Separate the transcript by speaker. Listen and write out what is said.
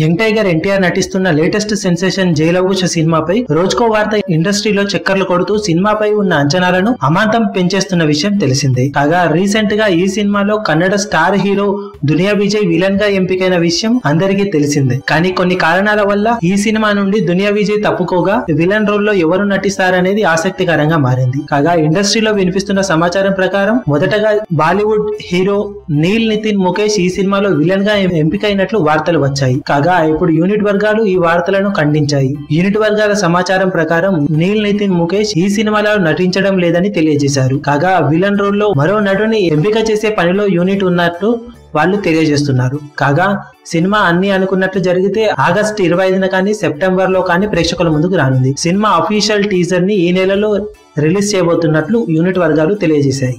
Speaker 1: Young tiger NTR నటిస్తున్న latest sensation Jai Lava Kusa సినిమాపై రోజుకో వార్త ఇండస్ట్రీలో చక్కర్లు కొడుతూ సినిమాపై ఉన్న అంచనాలను అమాంతం పెంచేస్తున్న విషయం తెలిసిందే. కాగా రీసెంట్గా ఈ సినిమాలో కన్నడ స్టార్ హీరో దునియా విజయ్ విలన్గా ఎంపికైన విషయం అందరికీ తెలిసిందే. కానీ కొన్ని కారణాల వల్ల ఈ సినిమా నుండి దునియా విజయ్ తప్పుకోగా విలన్ రోల్లో ఎవరు నటిస్తారనేది ఆసక్తికరంగా మారింది. కాగా ఇండస్ట్రీలో వినిపిస్తున్న సమాచారం ప్రకారం మొదటగా బాలీవుడ్ హీరో నీల్ నితిన్ ముఖేష్ ఈ సినిమాలో విలన్గా ఎంపికైనట్లు వార్తలు వచ్చాయి. కాగా ఇప్పుడు యూనిట్ వర్గాలు ఈ వార్తలను ఖండించాయి. యూనిట్ వర్గాల సమాచారం ప్రకారం నీల్ నితిన్ ముఖేష్ ఈ సినిమాలో నటించడం లేదని తెలియజేశారు. కాగా విలన్ రోల్లో మరో నటుని ఎంపిక చేసే పనిలో యూనిట్ ఉన్నట్టు వాళ్ళు తెలియజేస్తున్నారు. కాగా సినిమా అన్ని అనుకున్నట్లు జరిగితే ఆగస్ట్ ఇరవై ఐదున కానీ సెప్టెంబర్లో కానీ ప్రేక్షకుల ముందుకు రానుంది. సినిమా అఫీషియల్ టీజర్ని ఈ నెలలో రిలీజ్ చేయబోతున్నట్లు యూనిట్ వర్గాలు తెలియజేశాయి.